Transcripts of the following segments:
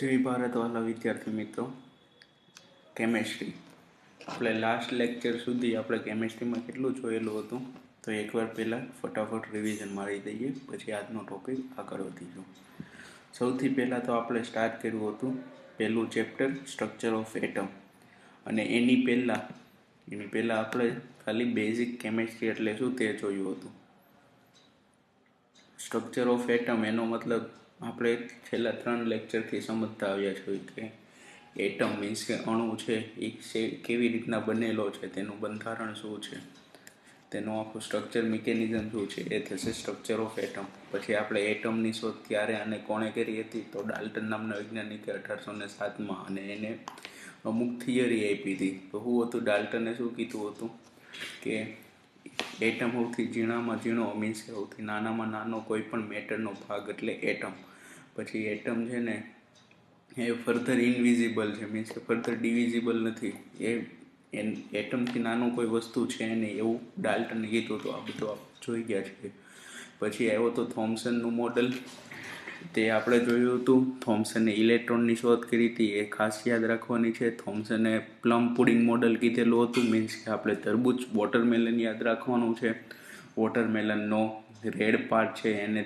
જય ભારતવાલા વિદ્યાર્થી મિત્રો. કેમેસ્ટ્રી આપણે લાસ્ટ લેક્ચર સુધી આપણે કેમેસ્ટ્રીમાં કેટલું જોયેલું હતું? તો એકવાર પહેલાં ફટાફટ રિવિઝન મારી દઈએ, પછી આજનો ટોપિક આગળ વધીશું. સૌથી પહેલાં તો આપણે સ્ટાર્ટ કર્યું હતું પહેલું ચેપ્ટર સ્ટ્રક્ચર ઓફ એટમ અને એની પહેલાં એની પહેલાં આપણે ખાલી બેઝિક કેમેસ્ટ્રી એટલે શું તે જોયું હતું. સ્ટ્રક્ચર ઓફ એટમ એનો મતલબ આપણે છેલ્લા ત્રણ લેક્ચરથી સમજતા આવ્યા છીએ કે એટમ મીન્સ કે અણુ છે, એ કેવી રીતના બનેલો છે, તેનું બંધારણ શું છે? તેનું આખું સ્ટ્રક્ચર મિકેનિઝમ શું છે? એ થશે સ્ટ્રક્ચર ઓફ એટમ પછી આપણે એટમની શોધ ક્યારે અને કોણે કરી હતી? તો ડાલ્ટન નામના વૈજ્ઞાનિકે અઢારસો ને સાતમાં અને એને અમુક થિયરી આપી હતી. તો શું હતું? ડાલ્ટને શું કીધું હતું? કે એટમ સૌથી ઝીણામાં ઝીણો મીન્સ સૌથી નાનામાં નાનો કોઈ પણ મેટરનો ભાગ એટલે એટમ પછી એટમ છે ને, એ ફર્ધર ઇનવિઝિબલ છે મીન્સ કે ફર્ધર ડિવિઝિબલ નથી. એ એટમથી નાનું કોઈ વસ્તુ છે નહીં, એવું ડાલ્ટને કીધું હતું. આ બધું આપ જોઈ ગયા છે. પછી આવ્યો તો થોમ્સનનું મોડલ તે આપણે જોયું હતું થોમ્સને ઇલેક્ટ્રોનની શોધ કરી હતી. એ ખાસ યાદ રાખવાની છે, થોમ્સને પ્લમ પુડિંગ મોડલ કીધેલું હતું મીન્સ કે આપણે તરબૂચ વોટરમેલન યાદ રાખવાનું છે. વોટરમેલનનો રેડ પાર્ટ છે, એને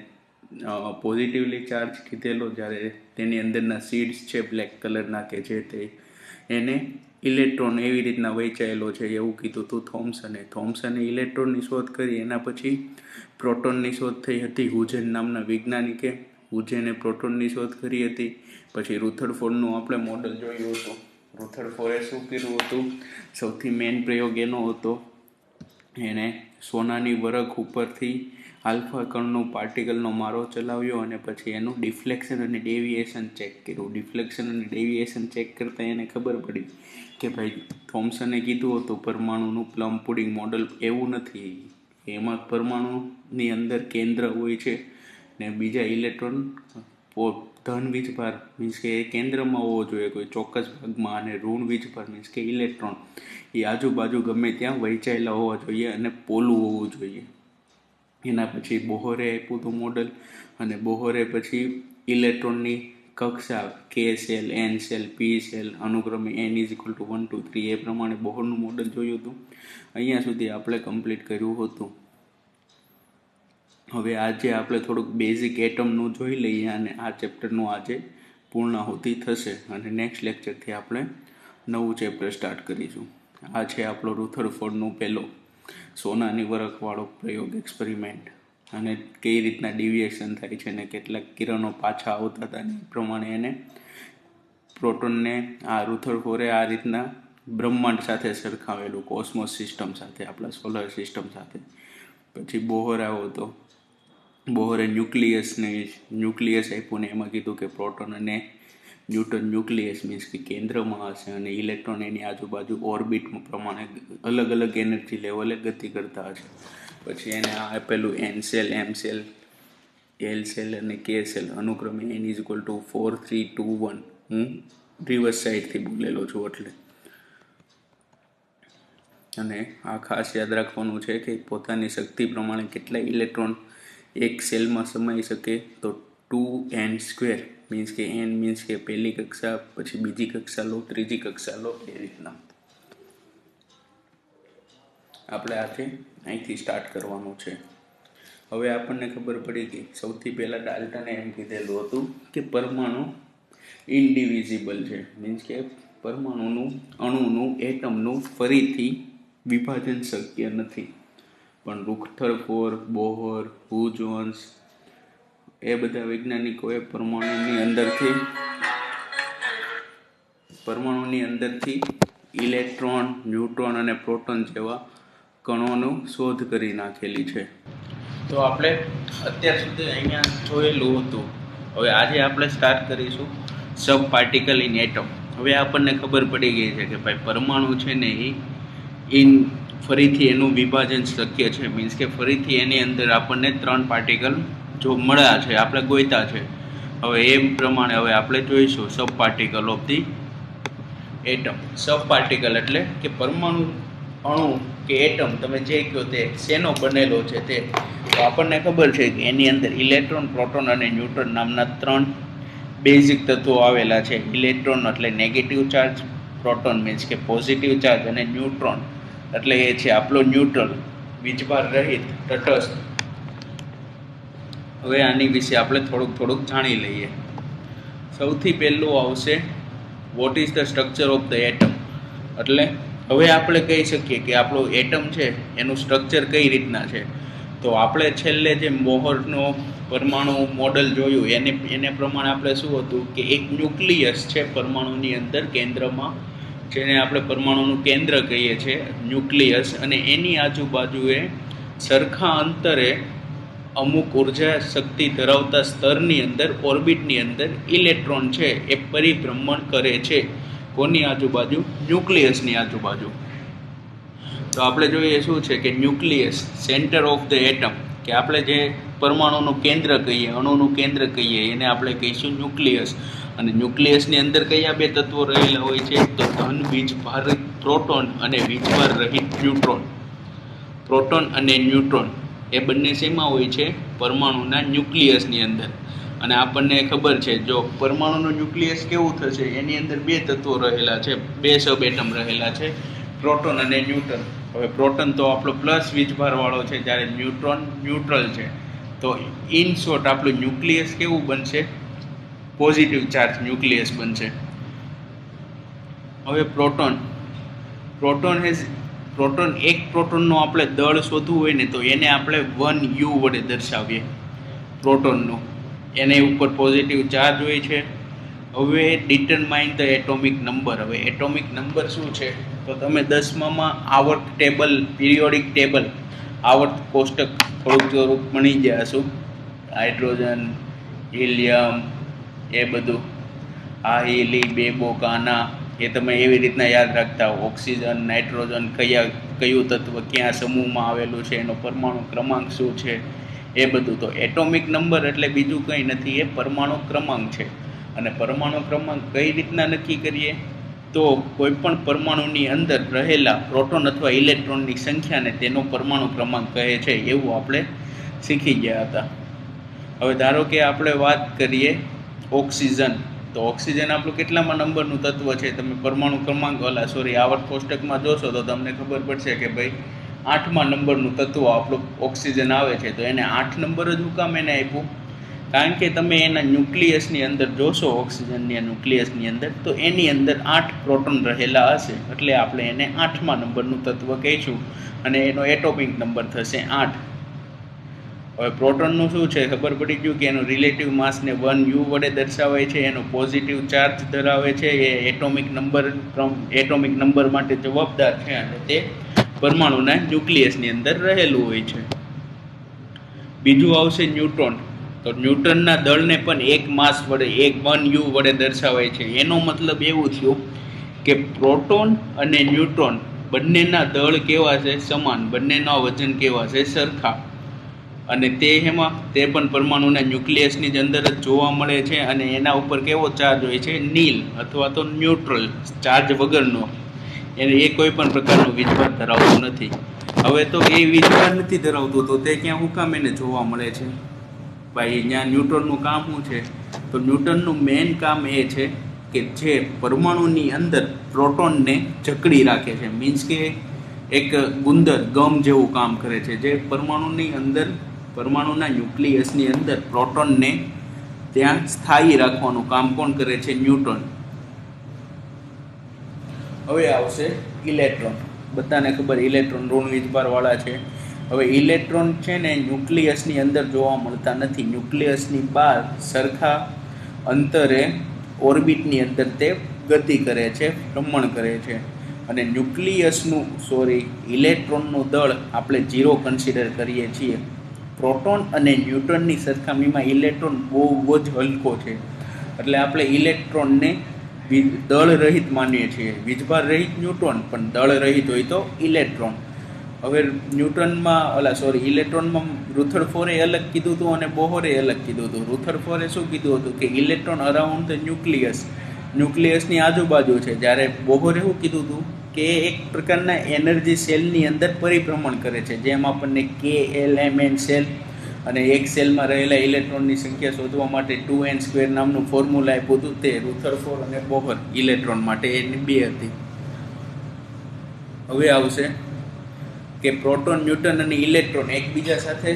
પોઝિટિવલી ચાર્જ કીધેલો જ્યારે તેની અંદરના સીડ્સ છે બ્લેક કલરના કે જે તે, એને ઇલેક્ટ્રોન એવી રીતના વહેંચાયેલો છે એવું કીધું હતું થોમ્સને. થોમ્સને ઇલેક્ટ્રોનની શોધ કરી, એના પછી પ્રોટોનની શોધ થઈ હતી હુજેન નામના વૈજ્ઞાનિકે. હુજેને પ્રોટોનની શોધ કરી હતી. પછી રુથરફોર્ડનું આપણે મોડલ જોયું હતું. રુથરફોર્ડે શું કર્યું હતું? સૌથી મેઇન પ્રયોગ એનો હતો એણે સોનાની વરખ ઉપરથી આલ્ફા કણનો પાર્ટિકલનો મારો ચલાવ્યો અને પછી એનું ડિફ્લેક્શન અને ડેવિએશન ચેક કર્યું. ડિફ્લેક્શન અને ડેવિએશન ચેક કરતાં એને ખબર પડી કે ભાઈ થોમ્સને કીધું હતું પરમાણુનું પ્લમ પુડિંગ મોડલ એવું નથી. એમાં પરમાણુની અંદર કેન્દ્ર હોય છે ને બીજા ઇલેક્ટ્રોન ધન વીજભાર મીન્સ કે એ કેન્દ્રમાં હોવો જોઈએ કોઈ ચોક્કસ ભાગમાં અને ઋણ વીજભાર મીન્સ કે ઇલેક્ટ્રોન. એ આજુબાજુ ગમે ત્યાં વહેંચાયેલા હોવા જોઈએ અને પોલું હોવું જોઈએ. એના પછી બોહરે આપ્યું હતું મોડલ અને બોહરે પછી ઇલેક્ટ્રોનની કક્ષા કે shell N shell P shell અનુક્રમે N is equal to one two three એ પ્રમાણે બોહરનું મોડલ જોયું હતું. અહીંયા સુધી આપણે કમ્પ્લીટ કર્યું હતું. હવે આજે આપણે થોડુંક બેઝિક એટમનું જોઈ લઈએ અને આ ચેપ્ટરનું આજે પૂર્ણાહુતિ થશે અને નેક્સ્ટ લેક્ચરથી આપણે નવું ચેપ્ટર સ્ટાર્ટ કરીશું. આ છે આપણો રુથરફોર્ડનું પહેલો સોનાની વરખવાળો પ્રયોગ એક્સપેરિમેન્ટ અને કઈ રીતના ડિવિએશન થાય છે અને કેટલાક કિરણો પાછા આવતા હતા એ પ્રમાણે એને પ્રોટોનને આ રુથરફોરે આ રીતના બ્રહ્માંડ સાથે સરખાવેલું કોસ્મોસ સિસ્ટમ સાથે, આપણા સોલર સિસ્ટમ સાથે. પછી બોહર આવ્યો હતો બોહરે ન્યુક્લિયસને ન્યુક્લિયસ આપ્યું ને એમાં કીધું કે પ્રોટોન અને ન્યૂટન ન્યુક્લિયસ મીન્સ કે કેન્દ્રમાં હશે અને ઇલેક્ટ્રોન એની આજુબાજુ ઓર્બિટ પ્રમાણે અલગ અલગ એનર્જી લેવલે ગતિ કરતા હશે. પછી એને આ આપેલું N shell M shell L shell અને કે સેલ અનુક્રમે N is equal to four three two one હું રિવર્સ સાઈડથી બોલેલો છું એટલે. અને આ ખાસ યાદ રાખવાનું છે કે પોતાની શક્તિ પ્રમાણે કેટલા ઇલેક્ટ્રોન એક સેલમાં સમાઈ શકે તો ટુ એન સ્ક્વેર મીન્સ કે એન મીન્સ કે પહેલી કક્ષા, પછી બીજી કક્ષા લો, ત્રીજી કક્ષા લો, એ રીતના. આપણે આથી અહીંથી સ્ટાર્ટ કરવાનું છે. હવે આપણને ખબર પડી કે સૌથી પહેલાં ડાલ્ટને એમ કીધેલું હતું કે પરમાણુ ઇન્ડિવિઝિબલ છે. મીન્સ કે પરમાણુનું, અણુનું એટમનું ફરીથી વિભાજન શક્ય નથી. પણ રુથરફોર્ડ બોહર હુજોન્સ એ બધા વૈજ્ઞાનિકોએ પરમાણુની અંદરથી પરમાણુની અંદરથી ઇલેક્ટ્રોન, ન્યુટ્રોન અને પ્રોટોન જેવા કણોનું શોધ કરી નાખેલી છે. તો આપણે અત્યાર સુધી અહીંયા જોયેલું હતું. હવે આજે આપણે સ્ટાર્ટ કરીશું સબ પાર્ટિકલ ઇન એટમ હવે આપણને ખબર પડી ગઈ છે કે ભાઈ પરમાણુ છે ને એ ઇન ફરીથી એનું વિભાજન શક્ય છે. મીન્સ કે ફરીથી એની અંદર આપણને ત્રણ પાર્ટિકલ જો મળ્યા છે, આપણે ગોઈતા છે. હવે એ પ્રમાણે હવે આપણે જોઈશું sub particle of the atom sub particle એટલે કે પરમાણુ અણુ કે એટમ તમે જે કહો તે શેનો બનેલો છે તે? તો આપણને ખબર છે કે એની અંદર ઇલેક્ટ્રોન પ્રોટોન અને ન્યુટ્રોન નામના ત્રણ બેઝિક તત્વો આવેલા છે. ઇલેક્ટ્રોન એટલે નેગેટિવ ચાર્જ પ્રોટોન મીન્સ કે પોઝિટિવ ચાર્જ અને ન્યુટ્રોન એટલે એ છે આપણો ન્યુટ્રલ વીજભાર રહિત, તટસ્થ હવે આની વિશે આપણે થોડુંક થોડુંક જાણી લઈએ. સૌથી પહેલું આવશે what is the structure of the atom એટલે હવે આપણે કહી શકીએ કે આપણું એટમ છે, એનું સ્ટ્રક્ચર કઈ રીતના છે? તો આપણે છેલ્લે જે મોહરનો પરમાણુ મોડલ જોયું, એને એને પ્રમાણે આપણે શું હતું કે એક ન્યુક્લિયસ છે પરમાણુની અંદર, કેન્દ્રમાં, જેને આપણે પરમાણુનું કેન્દ્ર કહીએ છીએ ન્યુક્લિયસ અને એની આજુબાજુએ સરખા અંતરે અમુક ઊર્જા શક્તિ ધરાવતા સ્તરની અંદર, ઓર્બિટની અંદર ઇલેક્ટ્રોન છે, એ પરિભ્રમણ કરે છે. કોની આજુબાજુ? ન્યુક્લિયસની આજુબાજુ. તો આપણે જોઈએ શું છે કે nucleus centre of the atom કે આપણે જે પરમાણુનું કેન્દ્ર કહીએ, અણુનું કેન્દ્ર કહીએ, એને આપણે કહીશું ન્યુક્લિયસ. અને ન્યુક્લિયસની અંદર કયા બે તત્વો રહેલા હોય છે? તો ધન વીજભાર પ્રોટોન અને વીજભાર રહિત ન્યુટ્રોન. પ્રોટોન અને ન્યુટ્રોન. એ બંને શેમાં હોય છે પરમાણુના ન્યુક્લિયસની અંદર. અને આપણને ખબર છે, જો પરમાણુનું ન્યુક્લિયસ કેવું થશે, એની અંદર બે તત્વો રહેલા છે, બે સબ એટમ રહેલા છે, પ્રોટોન અને ન્યુટ્રન હવે પ્રોટોન તો આપણો પ્લસ વીજભારવાળો છે, જ્યારે ન્યુટ્રોન ન્યુટ્રલ છે. તો ઇન શોર્ટ આપણું ન્યુક્લિયસ કેવું બનશે? પોઝિટિવ ચાર્જ ન્યુક્લિયસ બનશે. હવે પ્રોટોન. પ્રોટોન હેઝ પ્રોટોન, એક પ્રોટોનનું આપણે દળ શોધવું હોય ને તો એને આપણે વન યુ વડે દર્શાવીએ પ્રોટોનનું. એને ઉપર પોઝિટિવ ચાર્જ હોય છે. હવે ડિટરમાઇન ધ એટોમિક નંબર હવે એટોમિક નંબર શું છે? તો તમે દસમામાં આવર્ત ટેબલ પિરિયોડિક ટેબલ આવર્ત કોષ્ટક થોડુંક થોડુંક ભણી ગયા છો. હાઇડ્રોજન, હિલિયમ, એ બધું. આ હિલી બેબો કાના એ તમે એવી રીતના યાદ રાખતા ઓક્સિજન, નાઇટ્રોજન કયા, કયું તત્વ ક્યાં સમૂહમાં આવેલું છે, એનો પરમાણુ ક્રમાંક શું છે, એ બધું. તો એટોમિક નંબર એટલે બીજું કંઈ નથી, એ પરમાણુ ક્રમાંક છે. અને પરમાણુ ક્રમાંક કઈ રીતના નક્કી કરીએ? તો કોઈ પણ પરમાણુની અંદર રહેલા પ્રોટોન અથવા ઇલેક્ટ્રોનની સંખ્યાને તેનો પરમાણુ ક્રમાંક કહે છે, એવું આપણે શીખી ગયા હતા. હવે ધારો કે આપણે વાત કરીએ ઓક્સિજન. તો ઓક્સિજન આપણું કેટલામાં નંબરનું તત્વ છે? તમે પરમાણુ ક્રમાંક ઓલા સોરી આવર્ત કોષ્ટકમાં જોશો તો તમને ખબર પડશે કે ભાઈ આઠમા નંબરનું તત્વ આપણું ઓક્સિજન આવે છે. તો એને આઠ નંબર જ હું કામ એને આપ્યું? કારણ કે તમે એના ન્યુક્લિયસની અંદર જોશો ઓક્સિજનની ન્યુક્લિયસની અંદર, તો એની અંદર આઠ પ્રોટોન રહેલા હશે. એટલે આપણે એને આઠમા નંબરનું તત્વ કહીશું અને એનો એટોમિક નંબર થશે આઠ. હવે પ્રોટોનનું શું છે? ખબર પડી ગયું કે એનું રિલેટિવ માસને વન યુ વડે દર્શાવાય છે, એનો પોઝિટિવ ચાર્જ ધરાવે છે, એ એટોમિક નંબર એટોમિક નંબર માટે જવાબદાર છે અને તે પરમાણુના ન્યુક્લિયસની અંદર રહેલું હોય છે. બીજું આવશે ન્યુટ્રોન. તો ન્યૂટનના દળને પણ એક માસ વડે, એક વન યુ વડે દર્શાવાય છે. એનો મતલબ એવું થયું કે પ્રોટોન અને ન્યુટ્રોન બંનેના દળ કેવા છે? સમાન. બંનેના વજન કેવા છે? સરખા. અને તે એમાં તે પણ પરમાણુના ન્યુક્લિયસની જ અંદર જ જોવા મળે છે અને એના ઉપર કેવો ચાર્જ હોય છે? નીલ અથવા તો ન્યુટ્રલ ચાર્જ વગરનો. એને એ કોઈ પણ પ્રકારનો વીજભાર ધરાવતું નથી. હવે તો એ વીજભાર નથી ધરાવતું, તો તે ક્યાં હું કામ એને જોવા મળે છે? ભાઈ, અહીંયા ન્યૂટનનું કામ શું છે? તો ન્યૂટનનું મેઇન કામ એ છે કે જે પરમાણુની અંદર પ્રોટોનને જકડી રાખે છે. મીન્સ કે એક ગુંદર, ગમ જેવું કામ કરે છે, જે પરમાણુની અંદર પરમાણુના ન્યુક્લિયસની અંદર પ્રોટોનને ત્યાં સ્થાયી રાખવાનું કામ કોણ કરે છે? ન્યૂટ્રોન હવે આવશે ઇલેક્ટ્રોન. બધાને ખબર ઇલેક્ટ્રોન ઋણ વીજભારવાળા છે. હવે ઇલેક્ટ્રોન છે ને ન્યુક્લિયસની અંદર જોવા મળતા નથી. ન્યુક્લિયસની બહાર સરખા અંતરે ઓર્બિટની અંદર તે ગતિ કરે છે, ભ્રમણ કરે છે. અને ન્યુક્લિયસનું, સોરી, ઇલેક્ટ્રોનનું દળ આપણે ઝીરો કન્સિડર કરીએ છીએ. પ્રોટોન અને ન્યૂટનની સરખામણીમાં ઇલેક્ટ્રોન બહુ જ હલકો છે. એટલે આપણે ઇલેક્ટ્રોનને દળ રહિત માનીએ છીએ. વીજભાર રહિત ન્યુટ્રોન પણ દળ રહિત હોય તો ઇલેક્ટ્રોન. હવે ન્યૂટનમાં ઓલા સોરી ઇલેક્ટ્રોનમાં રુથરફોરે અલગ કીધું હતું અને બોહરે અલગ કીધું હતું. રુથરફોરે શું કીધું હતું? કે ઇલેક્ટ્રોન અરાઉન્ડ ધ ન્યુક્લિયસ ન્યુક્લિયસની આજુબાજુ છે. જ્યારે બોહરે શું કીધું હતું? કે એક પ્રકારના એનર્જી સેલની અંદર પરિભ્રમણ કરે છે. જેમ આપણને કે એલ એમ એન સેલ અને એક સેલમાં રહેલા ઇલેક્ટ્રોનની સંખ્યા શોધવા માટે ટુ એન સ્ક્વેર નામનું ફોર્મ્યુલા આપ્યું હતું તે રુથરફોર્ડ અને બોહર ઇલેક્ટ્રોન માટે એની બે હતી. હવે આવશે કે પ્રોટોન, ન્યૂટન અને ઇલેક્ટ્રોન એકબીજા સાથે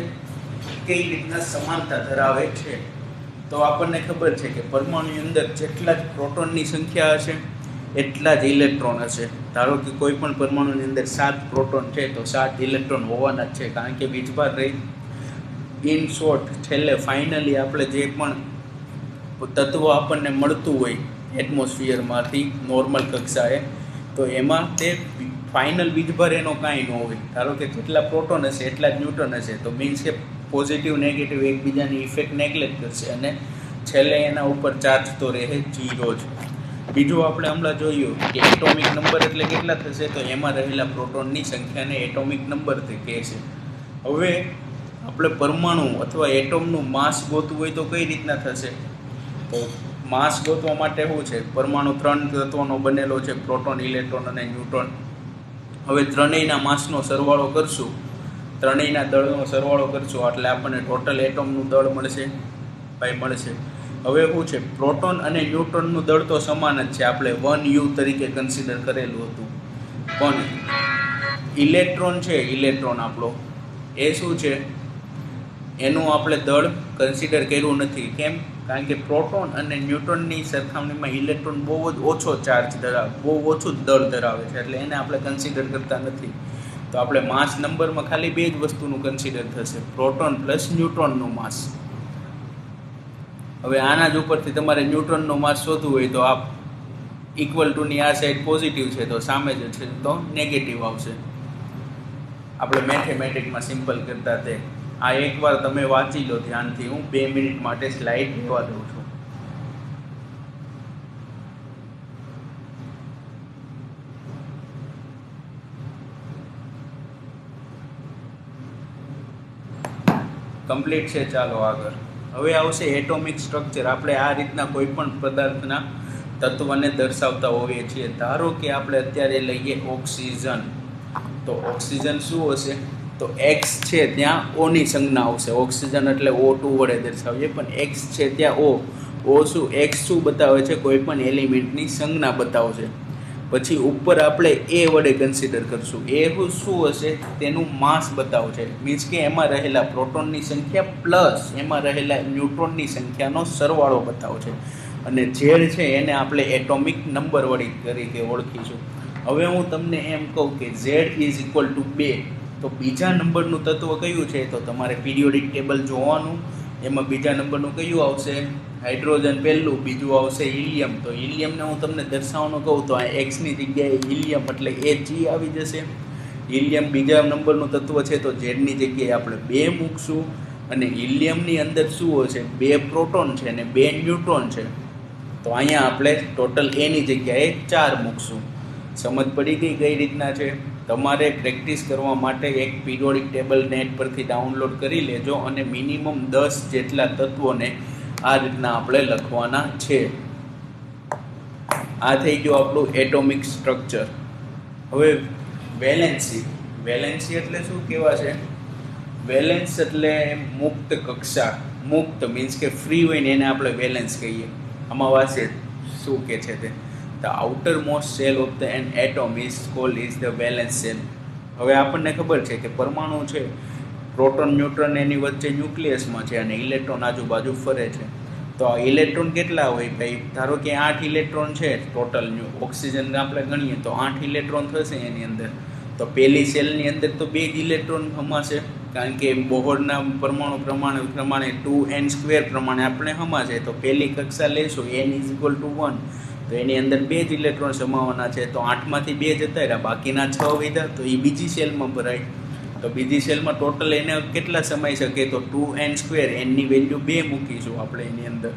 કઈ રીતના સમાનતા ધરાવે છે? તો આપણને ખબર છે કે પરમાણુની અંદર જેટલા જ પ્રોટોનની સંખ્યા હશે એટલા જ ઇલેક્ટ્રોન હશે. ધારો કે કોઈ પણ પરમાણુની અંદર સાત પ્રોટોન છે, તો સાત ઇલેક્ટ્રોન હોવાના જ છે. કારણ કે વીજભાર રહી. ઇન શોર્ટ છેલ્લે ફાઇનલી આપણે જે પણ તત્વ આપણને મળતું હોય એટમોસ્ફિયરમાંથી નોર્મલ કક્ષાએ, તો એમાં તે ફાઇનલ વીજભાર એનો કાંઈ ન હોય. ધારો કે જેટલા પ્રોટોન હશે, એટલા જ ન્યૂટન હશે. તો મીન્સ કે પોઝિટિવ નેગેટિવ એકબીજાની ઇફેક્ટ નેગ્લેક્ટ કરશે અને છેલ્લે એના ઉપર ચાર્જ તો રહે જીરો જ. બીજું આપણે હમણાં જોયું કે એટોમિક નંબર એટલે કેટલા થશે, તો એમાં રહેલા પ્રોટોનની સંખ્યાને એટોમિક નંબરથી કહે છે. હવે આપણે પરમાણુ અથવા એટોમનું માસ ગોતવું હોય તો કઈ રીતના થશે? તો માસ ગોતવા માટે શું છે? પરમાણુ ત્રણ તત્વોનો બનેલો છે, પ્રોટોન, ઇલેક્ટ્રોન અને ન્યૂટ્રોન. હવે ત્રણેયના માસનો સરવાળો કરશું. ત્રણેયના દળનો સરવાળો કરશું, એટલે આપણને ટોટલ એટોમનું દળ મળશે ભાઈ મળશે. હવે શું છે? પ્રોટોન અને ન્યૂટ્રોનનું દળ તો સમાન જ છે. આપણે વન યુ તરીકે કન્સિડર કરેલું હતું. પણ ઇલેક્ટ્રોન છે, ઇલેક્ટ્રોન આપણો. એ શું છે? એનું આપણે દળ કન્સિડર કર્યું નથી. કેમ? કારણ કે પ્રોટોન અને ન્યૂટ્રોનની સરખામણીમાં ઇલેક્ટ્રોન બહુ જ ઓછો ચાર્જ ધરાવે બહુ ઓછું દળ ધરાવે છે. એટલે એને આપણે કન્સિડર કરતા નથી. તો આપણે માસ નંબરમાં ખાલી બે જ વસ્તુનું કન્સિડર થશે. પ્રોટોન પ્લસ ન્યૂટ્રોનનું માસ હવે આના જ ઉપરથી તમારે ન્યૂટ્રનનો માસ શોધવું હોય તો આ ઇક્વલ ટુની આ સાઈડ પોઝિટિવ છે તો સામે જે છે તો નેગેટિવ આવશે. આપણે મેથેમેટિકમાં સિમ્પલ કરતા તે. આ એકવાર તમે વાંચી લો ધ્યાનથી. હું બે મિનિટ માટે સ્લાઇડ લેવા દઉં છું. કમ્પ્લીટ છે, ચાલો આગળ. હવે આવશે એટોમિક સ્ટ્રક્ચર આપણે આ રીતના કોઈ પણ પદાર્થના તત્વને દર્શાવતા હોઈએ છીએ. ધારો કે આપણે અત્યારે લઈએ ઓક્સિજન. તો ઓક્સિજન શું હશે? તો એક્સ છે ત્યાં ઓની સંજ્ઞા આવશે. ઓક્સિજન એટલે ઓ ટુ વડે દર્શાવીએ. પણ એક્સ છે ત્યાં ઓ ઓ શું? એક્સ શું બતાવે છે? કોઈ પણ એલિમેન્ટની સંજ્ઞા બતાવશે. પછી ઉપર આપણે એ વડે કન્સિડર કરશું. એ શું હશે તેનું માસ બતાવશે મીન્સ કે એમાં રહેલા પ્રોટોનની સંખ્યા પ્લસ એમાં રહેલા ન્યુટ્રોનની સંખ્યાનો સરવાળો બતાવશે અને ઝેડ છે એને આપણે એટોમિક નંબર વળી તરીકે ઓળખીશું. હવે હું તમને એમ કહું કે ઝેડ ઇઝ ઇક્વલ ટુ બે. તો બીજા નંબરનું તત્વ કયું છે? તો તમારે પીરિયોડિક ટેબલ જોવાનું. એમાં બીજા નંબરનું કયું આવશે? હાઇડ્રોજન પહેલું, બીજું આવશે હિલિયમ. તો હિલિયમને હું તમને દર્શાવવાનું કહું તો આ એક્સની જગ્યાએ હિલિયમ એટલે એ જી આવી જશે. હિલિયમ બીજા નંબરનું તત્વ છે તો ઝેડની જગ્યાએ આપણે બે મૂકશું અને હિલિયમની અંદર શું હશે? બે પ્રોટોન છે અને બે ન્યુટ્રોન છે. તો અહીંયા આપણે ટોટલ એની જગ્યાએ ચાર મૂકશું. સમજ પડી ગઈ કઈ રીતના છે? તમારે પ્રેક્ટિસ કરવા માટે એક પીરિયોડિક ટેબલ નેટ પરથી ડાઉનલોડ કરી લેજો અને મિનિમમ દસ જેટલા તત્વોને આ રીતના આપણે લખવાના છે. આ થઈ ગયું આપણું એટોમિક સ્ટ્રક્ચર. હવે વેલેન્સી. વેલેન્સી એટલે શું કહેવા છે? વેલેન્સ એટલે મુક્ત કક્ષા. મુક્ત મીન્સ કે ફ્રી હોય ને એને આપણે વેલેન્સ કહીએ. આમાં વાસે શું કે છે તે? The outermost shell of the an atom is called is the valence shell હવે આપણને ખબર છે કે પરમાણુ છે પ્રોટોન, ન્યુટ્રોન એની વચ્ચે ન્યુક્લિયસમાં છે અને ઇલેક્ટ્રોન આજુબાજુ ફરે છે. તો આ ઇલેક્ટ્રોન કેટલા હોય ભાઈ? ધારો કે આઠ ઇલેક્ટ્રોન છે ટોટલ ઓક્સિજન આપણે ગણીએ તો આઠ ઇલેક્ટ્રોન થશે એની અંદર. તો પહેલી સેલની અંદર તો બે જ ઇલેક્ટ્રોન હમાશે, કારણ કે બોહરના પરમાણુ પ્રમાણે પ્રમાણે ટુ એન સ્ક્વેર પ્રમાણે આપણે હમાશે. તો પહેલી કક્ષા લઈશું N is equal to one તો એની અંદર બે જ ઇલેક્ટ્રોન સમાવવાના છે. તો આઠમાંથી બે જતા રહ્યા, બાકીના છ વિધા, તો એ બીજી સેલમાં ભરાય. તો બીજી સેલમાં ટોટલ એને કેટલા સમાઈ શકે? તો ટુ એન સ્ક્વેર એનની વેલ્યુ બે મૂકીશું આપણે એની અંદર.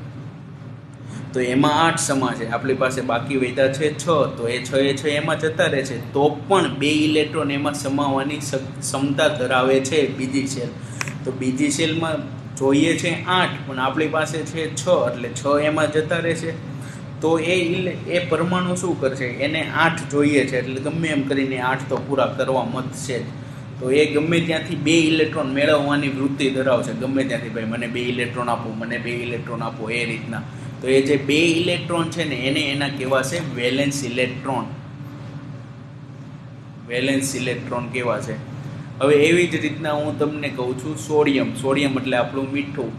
તો એમાં આઠ સમા છે. આપણી પાસે બાકી વેધા છે છ, તો એ છ એ છ એમાં જતા રહે છે. તો પણ બે ઇલેક્ટ્રોન એમાં સમાવવાની ક્ષમતા ધરાવે છે બીજી સેલ. તો બીજી સેલમાં જોઈએ છે આઠ, પણ આપણી પાસે છે છ, એટલે છ એમાં જતા રહેશે તો એ એ પરમાણુ શું કરશે? એને આઠ જોઈએ છે. એટલે ગમે એમ કરીને આઠ તો પૂરા કરવા મત છે તો એ ગમે ત્યાંથી બે ઇલેક્ટ્રોન મેળવવાની વૃત્તિ ધરાવશે. ગમે ત્યાંથી ભાઈ, મને બે ઇલેક્ટ્રોન આપો, મને બે ઇલેક્ટ્રોન આપો, એ રીતના. તો એ જે બે ઇલેક્ટ્રોન છે ને, એને એના કહેવાશે વેલેન્સ ઇલેક્ટ્રોન વેલેન્સ ઇલેક્ટ્રોન કેવા છે હવે એવી જ રીતના હું તમને કહું છું સોડિયમ. સોડિયમ એટલે આપણું મીઠું.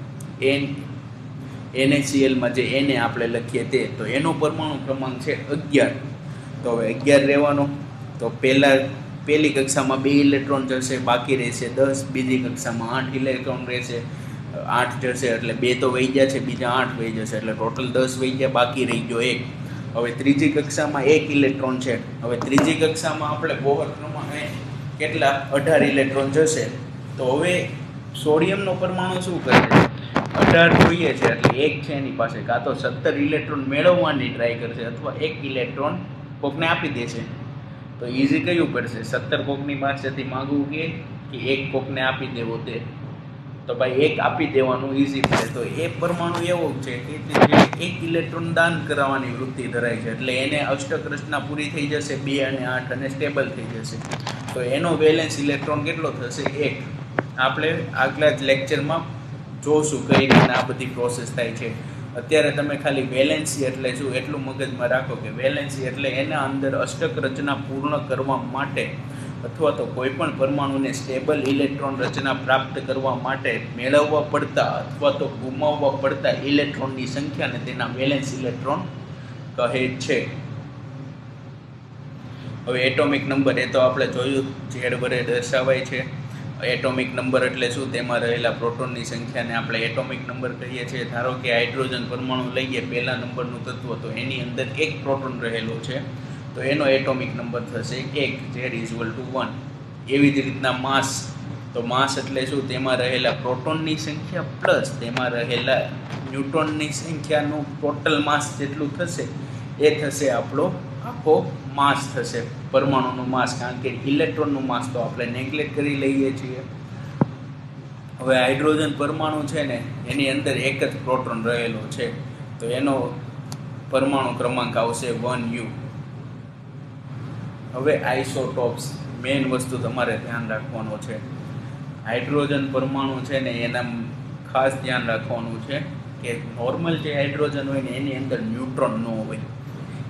એન એનએસીએલમાં જે એને આપણે લખીએ તે. તો એનો પરમાણુ ક્રમાંક છે અગિયાર. તો હવે અગિયાર રહેવાનો. તો પહેલાં પહેલી કક્ષામાં બે ઇલેક્ટ્રોન જશે, બાકી રહેશે દસ, બીજી કક્ષામાં આઠ ઇલેક્ટ્રોન રહેશે, આઠ જશે એટલે બે તો વહી ગયા છે, બીજા આઠ વહી જશે એટલે ટોટલ દસ વહી ગયા, બાકી રહી ગયો એક. હવે ત્રીજી કક્ષામાં એક ઇલેક્ટ્રોન છે. હવે ત્રીજી કક્ષામાં આપણે બોહર કેટલા? અઢાર ઇલેક્ટ્રોન જશે. તો હવે સોડિયમનો પરમાણુ શું કરે છે? અઢાર જોઈએ છે, એટલે એક છે એની પાસે. કાં તો સત્તર ઇલેક્ટ્રોન મેળવવાની ટ્રાય કરશે અથવા એક ઇલેક્ટ્રોન કોકને આપી દેશે. તો ઇઝી કયું પડશે? સત્તર કોકની પાસેથી માગવું કે કે એક કોકને આપી દેવો તે? તો ભાઈ એક આપી દેવાનું ઇઝી પડે તો એ પરમાણુ એવો છે કે જે એક ઇલેક્ટ્રોન દાન કરાવવાની વૃત્તિ ધરાય છે. એટલે એને અષ્ટક રચના પૂરી થઈ જશે, બે અને આઠ અને સ્ટેબલ થઈ જશે. તો એનો બેલેન્સ ઇલેક્ટ્રોન કેટલો થશે? એક. આપણે આગલા લેક્ચરમાં જોશું કઈ રીતના આ બધી પ્રોસેસ થાય છે. અત્યારે તમે ખાલી વેલેન્સી એટલે શું એટલું મગજમાં રાખો કે વેલેન્સી એટલે એના અંદર અષ્ટક રચના પૂર્ણ કરવા માટે અથવા તો કોઈ પણ પરમાણુને સ્ટેબલ ઇલેક્ટ્રોન રચના પ્રાપ્ત કરવા માટે મેળવવા પડતા અથવા તો ગુમાવવા પડતા ઇલેક્ટ્રોનની સંખ્યાને તેના વેલેન્સ ઇલેક્ટ્રોન કહે છે. હવે એટોમિક નંબર એ તો આપણે જોયું ઝેડ વડે દર્શાવાય છે. એટોમિક નંબર એટલે શું? તેમાં રહેલા પ્રોટોનની સંખ્યાને આપણે એટોમિક નંબર કહીએ છીએ. ધારો કે હાઇડ્રોજન પરમાણુ લઈએ, પહેલા નંબરનું તત્વ તો એની અંદર એક પ્રોટોન રહેલો છે. તો એનો એટોમિક નંબર થશે એક. ઝેડ ઇઝવલ ટુ વન એવી જ રીતના માસ. તો માસ એટલે શું? તેમાં રહેલા પ્રોટોનની સંખ્યા પ્લસ તેમાં રહેલા ન્યુટ્રોનની સંખ્યાનું ટોટલ માસ જેટલું થશે, એ થશે આપણો આખો માસ થશે. પરમાણુનું માસ કારણ કે ઇલેક્ટ્રોનનું માસ તો આપણે નેગ્લેક્ટ કરી લઈએ છીએ. હવે હાઇડ્રોજન પરમાણુ છે ને, એની અંદર એક જ પ્રોટોન રહેલો છે. તો એનો પરમાણુ ક્રમાંક આવશે વન યુ હવે આઇસોટોપ્સ મેઇન વસ્તુ તમારે ધ્યાન રાખવાનો છે. હાઇડ્રોજન પરમાણુ છે ને, એના ખાસ ધ્યાન રાખવાનું છે કે નોર્મલ જે હાઇડ્રોજન હોય ને, એની અંદર ન્યુટ્રોન ન હોય.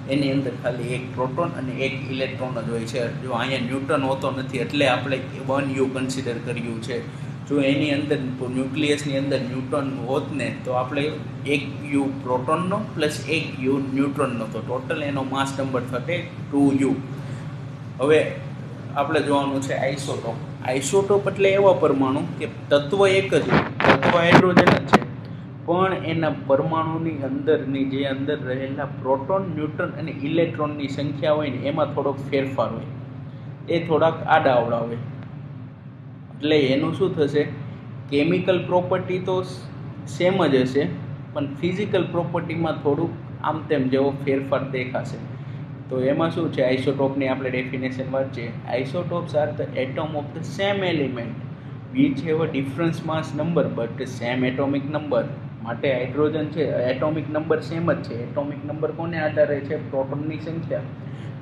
એની અંદર ખાલી એક પ્રોટોન અને એક ઇલેક્ટ્રોન જ હોય છે. જો અહીંયા ન્યૂટન હોતો નથી, એટલે આપણે વન યુ કન્સિડર કર્યું છે. જો એની અંદર ન્યુક્લિયસની અંદર ન્યૂટન હોત ને, તો આપણે એક યુ પ્રોટોનનો પ્લસ એક યુ ન્યુટ્રોનનો. તો ટોટલ એનો માસ નંબર થશે ટુ યુ. હવે આપણે જોવાનું છે આઇસોટોપ. આઇસોટોપ એટલે એવા પરમાણુ કે તત્વ એક જ તત્વ હાઇડ્રોજન જ છે. પણ એના પરમાણુની અંદરની જે અંદર રહેલા પ્રોટોન, ન્યુટ્રન અને ઇલેક્ટ્રોનની સંખ્યા હોય ને, એમાં થોડોક ફેરફાર હોય. એ થોડાક આડા અવડા હોય. એટલે એનું શું થશે? કેમિકલ પ્રોપર્ટી તો સેમ જ હશે, પણ ફિઝિકલ પ્રોપર્ટીમાં થોડુંક આમ તેમ જેવો ફેરફાર દેખાશે. તો એમાં શું છે? આઇસોટોપની આપણે ડેફિનેશન વાંચીએ. Isotopes are the atom of the same element which have a difference mass number but same atomic number માટે હાઇડ્રોજન છે એટોમિક નંબર સેમ જ છે. એટોમિક નંબર કોને આધારે છે? પ્રોટોનની સંખ્યા.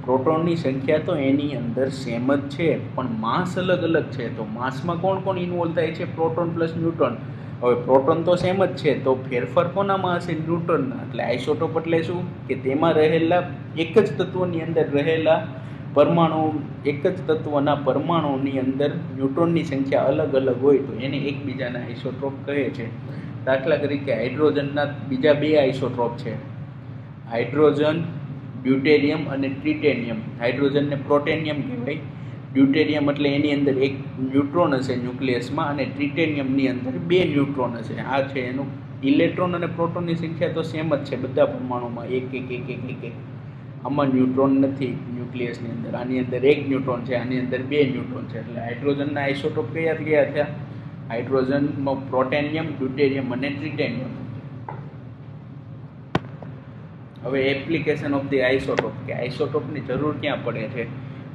પ્રોટોનની સંખ્યા તો એની અંદર સેમ જ છે, પણ માસ અલગ અલગ છે. તો માસમાં કોણ કોણ ઇન્વોલ્વ થાય છે? પ્રોટોન પ્લસ ન્યુટ્રોન હવે પ્રોટોન તો સેમ જ છે, તો ફેરફાર કોનામાં હશે? ન્યુટ્રોનના એટલે આઇસોટોપ એટલે શું? કે તેમાં રહેલા એક જ તત્વની અંદર રહેલા પરમાણુ, એક જ તત્વના પરમાણુની અંદર ન્યુટ્રોનની સંખ્યા અલગ અલગ હોય તો એને એકબીજાના આઇસોટ્રોપ કહે છે. દાખલા તરીકે હાઇડ્રોજનના બીજા બે આઇસોટ્રોપ છે. હાઇડ્રોજન, ડ્યુટેરિયમ અને ટ્રિટેનિયમ. હાઇડ્રોજનને પ્રોટેનિયમ કહેવાય. ડ્યુટેરિયમ એટલે એની અંદર એક ન્યુટ્રોન હશે ન્યુક્લિયસમાં અને ટ્રિટેનિયમની અંદર બે ન્યુટ્રોન હશે. આ છે એનું ઇલેક્ટ્રોન અને પ્રોટોનની સંખ્યા તો સેમ જ છે, બધા પરમાણુમાં એક એક એક એક એક એક. આમાં ન્યુટ્રોન નથી ન્યુક્લિયસની અંદર. આની અંદર એક ન્યુટ્રોન છે, આની અંદર બે ન્યુટ્રોન છે. એટલે હાઇડ્રોજનના આઇસોટોપ કયા કયા થયા? હાઇડ્રોજનમાં પ્રોટેનિયમ, ડ્યુટેરિયમ અને ટ્રિટેનિયમ હવે એપ્લિકેશન ઓફ ધી આઇસોટોપ, કે આઇસોટોપની જરૂર ક્યાં પડે છે?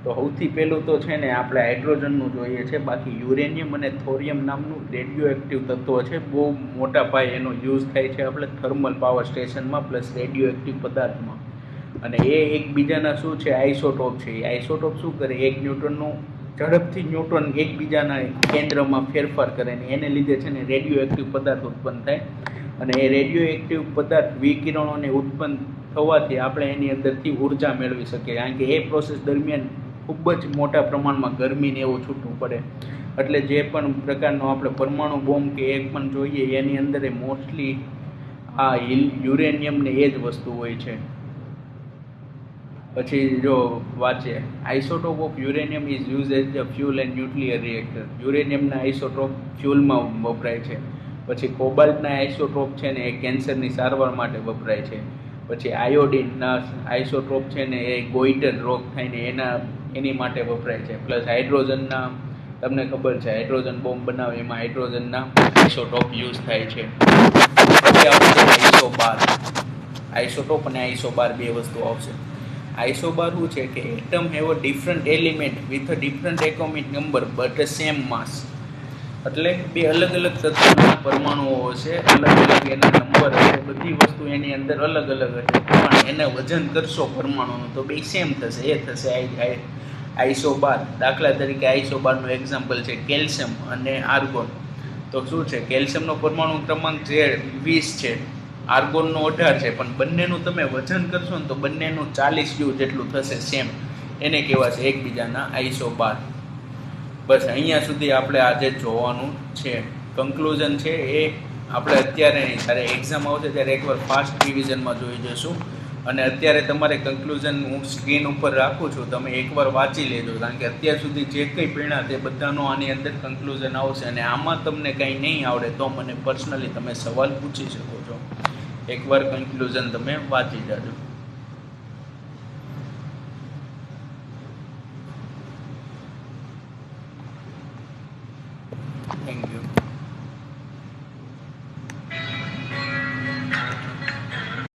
તો સૌથી પહેલું તો છે ને, આપણે હાઇડ્રોજનનું જોઈએ છે, બાકી યુરેનિયમ અને થોરિયમ નામનું રેડિયો એક્ટિવ તત્વ છે, બહુ મોટા પાયે એનો યુઝ થાય છે આપણે થર્મલ પાવર સ્ટેશનમાં પ્લસ રેડિયો એક્ટિવ પદાર્થમાં. અને એ એકબીજાના શું છે, આઇસોટોપ છે. એ આઇસોટોપ શું કરે? એક ન્યૂટનનું ઝડપથી ન્યુટ્રોન એકબીજાના કેન્દ્રમાં ફેરફાર કરે ને એને લીધે છે ને રેડિયો એક્ટિવ પદાર્થ ઉત્પન્ન થાય. અને એ રેડિયો એક્ટિવ પદાર્થ વિકિરણોને ઉત્પન્ન થવાથી આપણે એની અંદરથી ઊર્જા મેળવી શકીએ. કારણ કે એ પ્રોસેસ દરમિયાન ખૂબ જ મોટા પ્રમાણમાં ગરમીને એવું છૂટવું પડે. એટલે જે પણ પ્રકારનો આપણે પરમાણુ બોમ્બ કે એક પણ જોઈએ, એની અંદર એ મોસ્ટલી આ યુરેનિયમ ને એ જ વસ્તુ હોય છે. પછી જો વાંચે. Isotope of uranium is use as a fuel and nuclear reactor યુરેનિયમના isotope ફ્યુલમાં વપરાય છે. પછી કોબાલ્ટના આઇસોટોપ છે ને એ કેન્સરની સારવાર માટે વપરાય છે. પછી આયોડિનના આઇસોટોપ છે ને એ ગોઈટર રોગ થાય ને એના, એની માટે વપરાય છે. પ્લસ હાઇડ્રોજનના તમને ખબર છે હાઇડ્રોજન બોમ્બ બનાવે એમાં હાઇડ્રોજનના આઇસોટોપ યુઝ થાય છે. પછી આવશે આઈસોબાર આઇસોટોપ અને આઇસોબાર બે વસ્તુ આવશે. આઈસોબાર શું છે કે atom have a different element with a different atomic number but a same mass એટલે બે અલગ અલગ તત્વના પરમાણુઓ હશે, અલગ અલગ એના નંબર હશે, બધી વસ્તુ એની અંદર અલગ અલગ હશે. પણ એને વજન કરશો પરમાણુનું તો બે સેમ થશે. એ થશે આઈ આઈસોબાર દાખલા તરીકે આઈસોબારનું એક્ઝામ્પલ છે કેલ્શિયમ અને આર્ગોન. તો શું છે? કેલ્શિયમનો પરમાણુ ક્રમાંક જે વીસ છે. આર્ગોનનો અઢાર છે, પણ બંનેનું તમે વજન કરશો ને તો બંનેનું ચાલીસ યુ જેટલું થશે સેમ એને કહેવાશે એકબીજાના આઈસોબાર બસ, અહીંયા સુધી આપણે આજે જોવાનું છે. કન્ક્લુઝન છે એ, આપણે અત્યારે નહીં જ્યારે એક્ઝામ આવશે ત્યારે એકવાર ફાસ્ટ રિવિઝનમાં જોઈ જશું અને અત્યારે તમારે કન્ક્લુઝન હું સ્ક્રીન ઉપર રાખું છું, તમે એકવાર વાંચી લેજો, કારણ કે અત્યાર સુધી જે કંઈ પીણા તે બધાનો આની અંદર કન્ક્લુઝન આવશે. અને આમાં તમને કંઈ નહીં આવડે તો મને પર્સનલી તમે સવાલ પૂછી શકો છો. એકવાર કન્ક્લુઝન તમે વાંચી જાજો.